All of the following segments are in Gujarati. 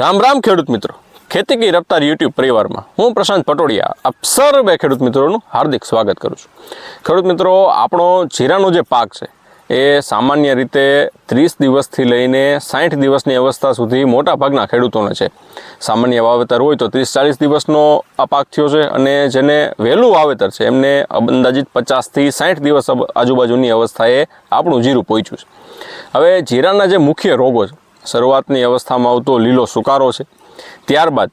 રામ રામ ખેડૂત મિત્રો. ખેતી કી રફતાર યુટ્યુબ પરિવારમાં હું પ્રશાંત પટોડિયા આપ સર્વે ખેડૂત મિત્રોનું હાર્દિક સ્વાગત કરું છું. ખેડૂત મિત્રો, આપણો જીરાનો જે પાક છે, એ સામાન્ય રીતે ત્રીસ દિવસથી લઈને સાઠ દિવસની અવસ્થા સુધી મોટા ભાગના ખેડૂતોને છે. સામાન્ય વાવેતર હોય તો ત્રીસ ચાલીસ દિવસનો આ પાક થયો છે અને જેને વહેલું વાવેતર છે, એમને અંદાજિત પચાસથી સાઠ દિવસ આજુબાજુની અવસ્થાએ આપણું જીરું પહોંચ્યું છે. હવે જીરાના જે મુખ્ય રોગો છે શરૂઆતની અવસ્થામાં આવતો લીલો સુકારો છે. ત્યારબાદ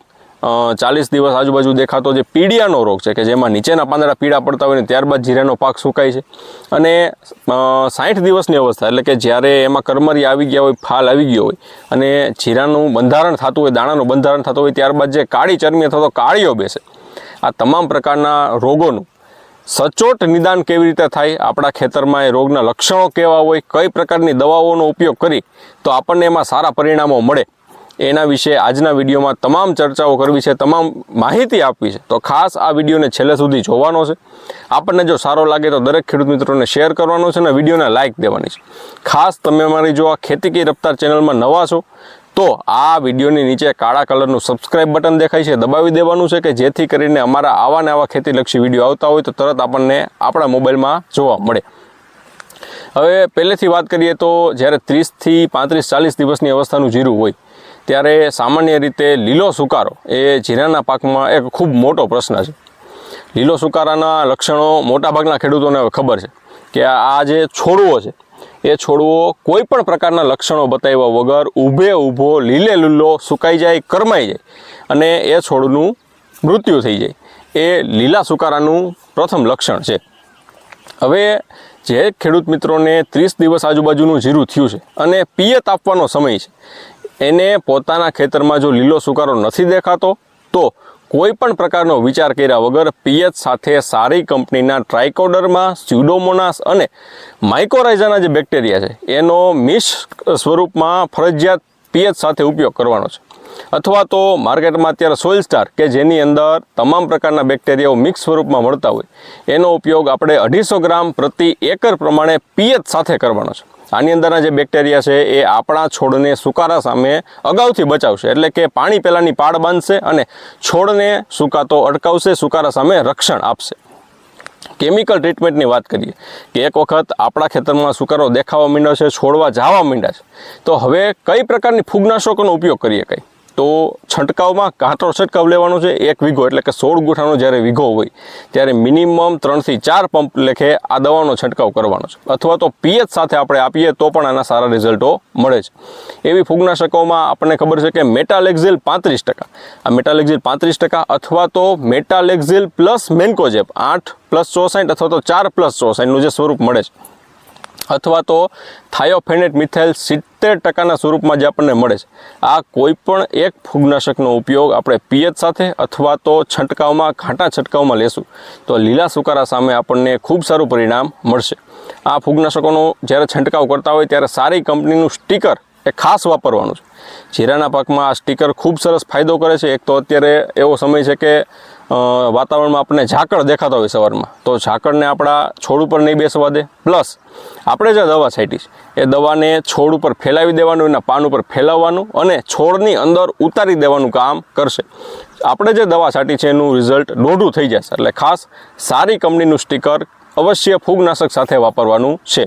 ચાલીસ દિવસ આજુબાજુ દેખાતો જે પીડિયાનો રોગ છે, કે જેમાં નીચેના પાંદડા પીળા પડતા હોય ને ત્યારબાદ જીરાનો પાક સુકાય છે. અને સાઠ દિવસની અવસ્થા, એટલે કે જ્યારે એમાં કરમરી આવી ગયા હોય, ફાલ આવી ગયો હોય, અને જીરાનું બંધારણ થતું હોય, દાણાનું બંધારણ થતું હોય, ત્યારબાદ જે કાળી ચરમી અથવા તો કાળીઓ બેસે, આ તમામ પ્રકારના રોગોનું સચોટ નિદાન કેવી રીતે થાય, આપણા ખેતરમાં એ રોગના લક્ષણો કેવા હોય, કઈ પ્રકારની દવાઓનો ઉપયોગ કરી, તો આપણને એમાં સારા પરિણામો મળે. એના વિશે આજના વિડીયોમાં તમામ ચર્ચાઓ કરવી છે, તમામ માહિતી આપવી છે. તો ખાસ આ વિડીયોને છેલ્લે સુધી જોવાનો છે. આપણને જો સારો લાગે તો દરેક ખેડૂત મિત્રોને શેર કરવાનો છે અને વિડીયોને લાઇક દેવાની છે. ખાસ તમે મારી જો આ ખેતી કી રફતાર ચેનલમાં નવા છો તો આ વિડીયોની નીચે કાળા કલરનું સબસ્ક્રાઇબ બટન દેખાય છે. દબાવી દેવાનું છે કે જેથી કરીને અમારા આવા ને આવા ખેતીલક્ષી વીડિયો આવતા હોય તો તરત આપણને આપણા મોબાઈલમાં જોવા મળે. હવે પહેલેથી વાત કરીએ તો જ્યારે ત્રીસથી પાંત્રીસ ચાલીસ દિવસની અવસ્થાનું જીરું હોય, ત્યારે સામાન્ય રીતે લીલો સુકારો એ જીરાના પાકમાં એક ખૂબ મોટો પ્રશ્ન છે. લીલો સુકારાના લક્ષણો મોટાભાગના ખેડૂતોને ખબર છે કે આ જે છોડવો છે એ છોડવો કોઈ પણ પ્રકારના લક્ષણો બતાવ્યા વગર ઊભે ઊભો, લીલે લીલો સુકાઈ જાય, કરમાઈ જાય અને એ છોડનું મૃત્યુ થઈ જાય. એ લીલા સુકારાનું પ્રથમ લક્ષણ છે. હવે જે ખેડૂત મિત્રોને ત્રીસ દિવસ આજુબાજુનું જીરું થયું છે અને પિયત આપવાનો સમય છે, એને પોતાના ખેતરમાં જો લીલો સુકારો નથી દેખાતો તો કોઈ પણ પ્રકારનો વિચાર કર્યા વગર પીએચ સાથે સારી કંપનીના ટ્રાઇકોડરમાં, સ્યુડોમોનાસ અને માઇકોરાઇઝાના જે બેક્ટેરિયા છે, એનો મિશ સ્વરૂપમાં ફરજિયાત પીએચ સાથે ઉપયોગ કરવાનો છે. અથવા તો માર્કેટમાં અત્યારે સોઇલ સ્ટાર કે જેની અંદર તમામ પ્રકારના બેક્ટેરિયાઓ મિક્સ સ્વરૂપમાં મળતા હોય, એનો ઉપયોગ આપણે અઢીસો ગ્રામ પ્રતિ એકર પ્રમાણે પીએચ સાથે કરવાનો છે. આની અંદરના જે બેક્ટેરિયા છે એ આપણા છોડને સુકારા સામે અગાઉથી બચાવશે. એટલે કે પાણી પહેલાંની પાળ બાંધશે અને છોડને સુકાતો અટકાવશે, સુકારા સામે રક્ષણ આપશે. કેમિકલ ટ્રીટમેન્ટની વાત કરીએ કે એક વખત આપણા ખેતરમાં સુકારો દેખાવા માંડ્યો છે, છોડવા જવા માંડ્યા છે. તો હવે કઈ પ્રકારની ફૂગનાશકોનો ઉપયોગ કરીએ કઈ? તો છંટકાવમાં કાંટો છંટકાવ લેવાનો છે, એક વીઘો એટલે કે સોળ ગુઠાનો જ્યારે વીઘો હોય, ત્યારે મિનિમમ ત્રણથી ચાર પંપ લેખે આ દવાનો છંટકાવ કરવાનો છે. અથવા તો પીએચ સાથે આપણે આપીએ તો પણ આના સારા રિઝલ્ટો મળે છે. એવી ફૂગનાશકોમાં આપણને ખબર છે કે મેટાલેક્ઝિલ પાંત્રીસ ટકા. આ મેટાલેક્ઝિલ પાંત્રીસ ટકા અથવા તો મેટાલેક્ઝિલ પ્લસ મેન્કોજેપ આઠ પ્લસ ચોસાઠ અથવા તો ચાર પ્લસ ચોસાઠનું જે સ્વરૂપ મળે છે. અથવા તો થાયોફેનેટ મિથાઇલ સિત્તેર ટકાના સ્વરૂપમાં જે આપણને મળે છે. આ કોઈપણ એક ફૂગનાશકનો ઉપયોગ આપણે પિયત સાથે અથવા તો છંટકાવમાં, ઘાટા છંટકાવમાં લેશું તો લીલા સુકારા સામે આપણને ખૂબ સારું પરિણામ મળશે. આ ફૂગનાશકોનો જ્યારે છંટકાવ કરતા હોય ત્યારે સારી કંપનીનું સ્ટીકર એ ખાસ વાપરવાનું છે. જીરાના પાકમાં આ સ્ટીકર ખૂબ સરસ ફાયદો કરે છે. એક તો અત્યારે એવો સમય છે કે વાતાવરણમાં આપણને ઝાકળ દેખાતા હોય સવારમાં. તો ઝાકળને આપણા છોડ ઉપર નહીં બેસવા દે. પ્લસ, આપણે જે દવા છાંટી એ દવાને છોડ ઉપર ફેલાવી દેવાનું, એના પાન ઉપર ફેલાવવાનું અને છોડની અંદર ઉતારી દેવાનું કામ કરશે. આપણે જે દવા છાંટી છે, એનું રિઝલ્ટ દોઢું થઈ જશે. એટલે ખાસ સારી કંપનીનું સ્ટીકર અવશ્ય ફૂગનાશક સાથે વાપરવાનું છે.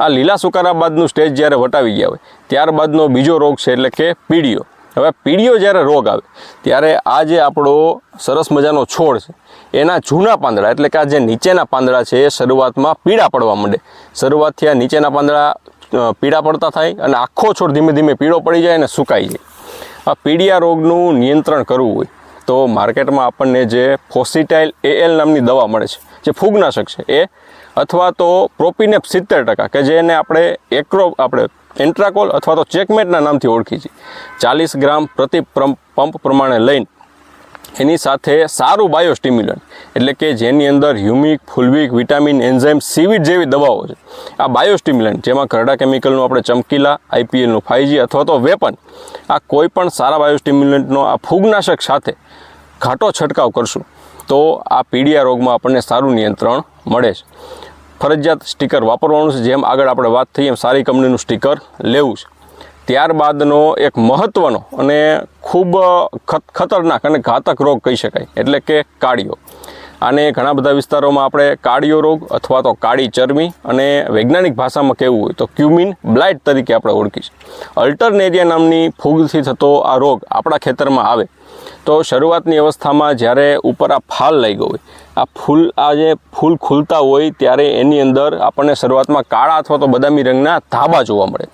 આ લીલા સુકારા બાદનું સ્ટેજ જ્યારે વટાવી ગયા હોય, ત્યારબાદનો બીજો રોગ છે એટલે કે પીડીઓ હવે પીડીઓ જ્યારે રોગ આવે, ત્યારે આ જે આપણો સરસ મજાનો છોડ છે, એના જૂના પાંદડા, એટલે કે આ જે નીચેના પાંદડા છે, એ શરૂઆતમાં પીળા પડવા માંડે. શરૂઆતથી આ નીચેના પાંદડા પીળા પડતા થાય અને આખો છોડ ધીમે ધીમે પીળો પડી જાય અને સુકાઈ જાય. આ પીડિયા રોગનું નિયંત્રણ કરવું હોય, તો માર્કેટમાં આપણને જે ફોસિટાઇલ એએલ નામની દવા મળે છે, જે ફૂગનાશક છે, એ અથવા તો પ્રોપિનેપ સિત્તેર ટકા, કે જેને આપણે એક્રો આપણે એન્ટ્રાકોલ અથવા તો ચેકમેટના નામથી ઓળખી છીએ. ચાલીસ ગ્રામ પ્રતિ પંપ પ્રમાણે લઈને એની સાથે સારું બાયોસ્ટિમ્યુલન્ટ, એટલે કે જેની અંદર humic, fulvic, vitamin, enzyme, seaweed જેવી દવાઓ છે. આ બાયોસ્ટિમ્યુલન્ટ, જેમાં ઘરડા કેમિકલનું આપણે ચમકીલા આઈપીએલનું ફાઈજી અથવા તો વેપન, આ કોઈ પણ સારા બાયોસ્ટિમ્યુલન્ટનો આ ફૂગનાશક સાથે ઘાટો છંટકાવ કરશું, તો આ પીડિયા રોગમાં આપણને સારું નિયંત્રણ મળે છે. ફરજિયાત સ્ટીકર વાપરવાનું છે. જેમ આગળ આપણે વાત થઈ, એમ સારી કંપનીનું સ્ટીકર લેવું છે. ત્યારબાદનો એક મહત્ત્વનો અને ખૂબ ખતરનાક અને ઘાતક રોગ કહી શકાય. એટલે કે કાળિયો. આને ઘણા બધા વિસ્તારોમાં આપણે કાળિયો રોગ અથવા તો કાળી ચરમી અને વૈજ્ઞાનિક ભાષામાં કહેવું હોય તો ક્યુમિન બ્લાઇટ તરીકે આપણે ઓળખીશું અલ્ટરનેરિયા નામની ફૂગથી થતો આ રોગ આપણા ખેતરમાં આવે તો શરૂઆતની અવસ્થામાં જ્યારે ઉપર આ ફાલ લાગ્યો હોય, આ ફૂલ, આ જે ફૂલ ખુલતા હોય ત્યારે એની અંદર આપણને શરૂઆતમાં કાળા અથવા તો બદામી રંગના ધાબા જોવા મળે.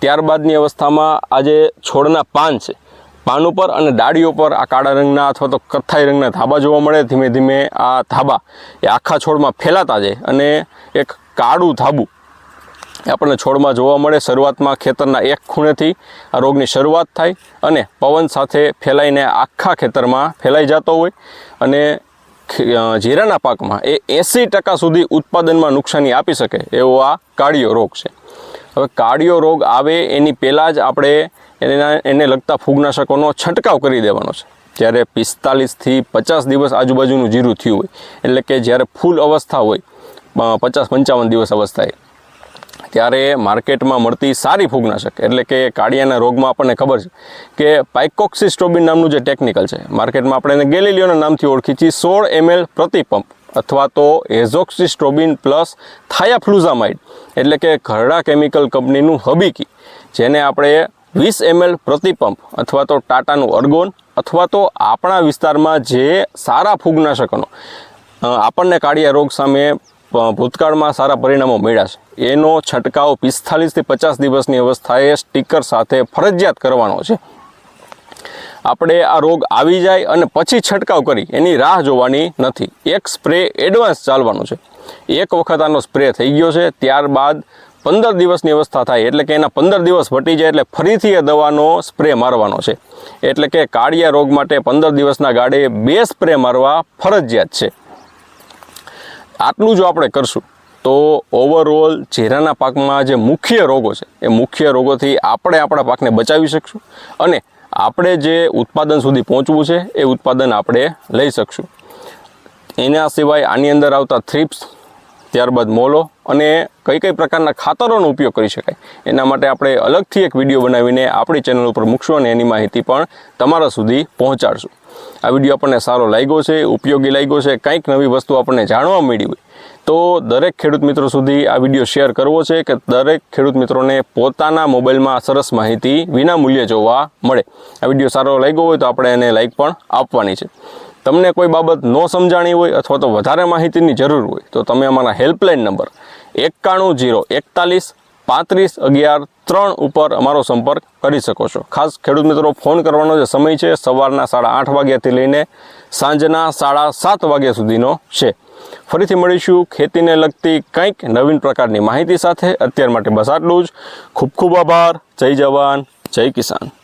ત્યારબાદની અવસ્થામાં આ જે છોડના પાન છે પાન ઉપર અને ડાળીઓ પર આ કાળા રંગના અથવા તો કથ્થાઈ રંગના ધાબા જોવા મળે. ધીમે ધીમે આ ધાબા એ આખા છોડમાં ફેલાતા જાય અને એક કાળું ધાબું આપણને છોડમાં જોવા મળે. શરૂઆતમાં ખેતરના એક ખૂણેથી આ રોગની શરૂઆત થાય અને પવન સાથે ફેલાઈને આખા ખેતરમાં ફેલાઈ જતો હોય અને જીરાના પાકમાં એ એંસી ટકા સુધી ઉત્પાદનમાં નુકસાની આપી શકે એવો આ કાળિયો રોગ છે. હવે કાળિયો રોગ આવે એની પહેલાં જ આપણે એના એને લગતા ફૂગનાશકોનો છંટકાવ કરી દેવાનો છે. જ્યારે પિસ્તાલીસથી પચાસ દિવસ આજુબાજુનું જીરું થયું હોય, એટલે કે જ્યારે ફૂલ અવસ્થા હોય પચાસ પંચાવન દિવસ અવસ્થાએ, ત્યારે માર્કેટમાં મળતી સારી ફૂગનાશક, એટલે કે કાળિયાના રોગમાં આપણને ખબર છે કે પાઇકોક્સિસ્ટ્રોબિન નામનું જે ટેકનિકલ છે, માર્કેટમાં આપણે એને ગેલિલિયોના નામથી ઓળખી છીએ સોળ એમએલ પ્રતિ અથવા તો એઝોક્સિસ્ટ્રોબિન પ્લસ થાયાફ્લુઝામાઇડ. એટલે કે ઘરડા કેમિકલ કંપનીનું હબીકી, જેને આપણે વીસ એમએલ પ્રતિ પંપ અથવા તો ટાટાનું અર્ગોન અથવા તો આપણા વિસ્તારમાં જે સારા ફૂગનાશકોનો આપણને કાળિયા રોગ સામે ભૂતકાળમાં સારા પરિણામો મળ્યા છે. એનો છંટકાવ પિસ્તાલીસથી પચાસ દિવસની અવસ્થાએ સ્ટીકર સાથે ફરજિયાત કરવાનો છે. આપણે આ રોગ આવી જાય અને પછી છંટકાવ કરી, એની રાહ જોવાની નથી. એક સ્પ્રે એડવાન્સ ચાલવાનો છે. એક વખત આનો સ્પ્રે થઈ ગયો છે, ત્યારબાદ પંદર દિવસની અવસ્થા થાય એટલે કે એના પંદર દિવસ વટી જાય એટલે ફરીથી એ દવાનો સ્પ્રે મારવાનો છે. એટલે કે કાળિયા રોગ માટે પંદર દિવસના ગાળે બે સ્પ્રે મારવા ફરજિયાત છે. આટલું જો આપણે કરશું, તો ઓવરઓલ જીરાના પાકમાં જે મુખ્ય રોગો છે, એ મુખ્ય રોગોથી આપણે આપણા પાકને બચાવી શકશું અને આપણે જે ઉત્પાદન સુધી પહોંચવું છે, એ ઉત્પાદન આપણે લઈ શકશું. એના સિવાય આની અંદર આવતા થ્રિપ્સ ત્યારબાદ મોલો અને કઈ કઈ પ્રકારના ખાતરોનો ઉપયોગ કરી શકાય. એના માટે આપણે અલગથી એક વીડિયો બનાવીને આપણી ચેનલ ઉપર મૂકશું અને એની માહિતી પણ તમારા સુધી પહોંચાડશું. આ વીડિયો આપણને સારો લાગ્યો છે, ઉપયોગી લાગ્યો છે, કંઈક નવી વસ્તુ આપણને જાણવા મળી હોય, તો દરેક ખેડૂત મિત્રો સુધી આ વીડિયો શેર કરવો છે કે દરેક ખેડૂત મિત્રોને પોતાના મોબાઈલમાં સરસ માહિતી વિના મૂલ્યે જોવા મળે. આ વીડિયો સારો લાગ્યો હોય તો આપણે એને લાઈક પણ આપવાની છે. તમને કોઈ બાબત ન સમજાણી હોય અથવા તો વધારે માહિતીની જરૂર હોય, તો તમે અમારા હેલ્પલાઇન નંબર એકાણું જીરો એકતાલીસ પાંત્રીસ અગિયાર ત્રણ ઉપર અમારો સંપર્ક કરી શકો છો. ખાસ ખેડૂત મિત્રો, ફોન કરવાનો જે સમય છે, સવારના સાડા આઠ વાગ્યાથી લઈને સાંજના સાડા સાત વાગ્યા સુધીનો છે. ફરીથી મળીશું ખેતીને લગતી કંઈક નવીન પ્રકારની માહિતી સાથે. અત્યાર માટે બસ આટલું જ. ખૂબ ખૂબ આભાર. જય જવાન, જય કિસાન.